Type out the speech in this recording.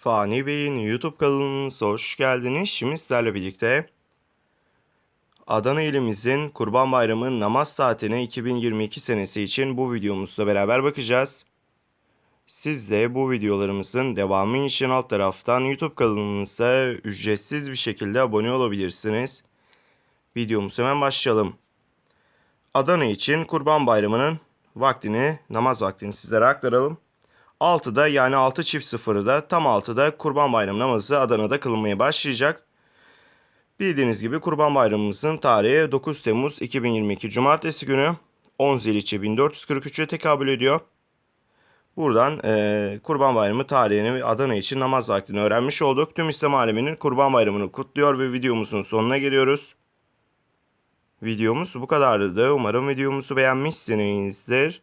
Fani Bey'in YouTube kanalımıza hoş geldiniz. Şimdi sizlerle birlikte Adana ilimizin Kurban Bayramı namaz saatine 2022 senesi için bu videomuzla beraber bakacağız. Siz de bu videolarımızın devamı için alt taraftan YouTube kanalımıza ücretsiz bir şekilde abone olabilirsiniz. Videomuza hemen başlayalım. Adana için Kurban Bayramı'nın vaktini, namaz vaktini sizlere aktaralım. 6'da yani 6 çift 0'da tam 6'da Kurban Bayramı namazı Adana'da kılınmaya başlayacak. Bildiğiniz gibi Kurban Bayramımızın tarihi 9 Temmuz 2022 Cumartesi günü 10 Zilhicce 1443'e tekabül ediyor. Buradan eee, Kurban Bayramı tarihini ve Adana için namaz vaktini öğrenmiş olduk. Tüm İslam aleminin Kurban Bayramı'nı kutluyor ve videomuzun sonuna geliyoruz. Videomuz bu kadardı. Umarım videomuzu beğenmişsinizdir.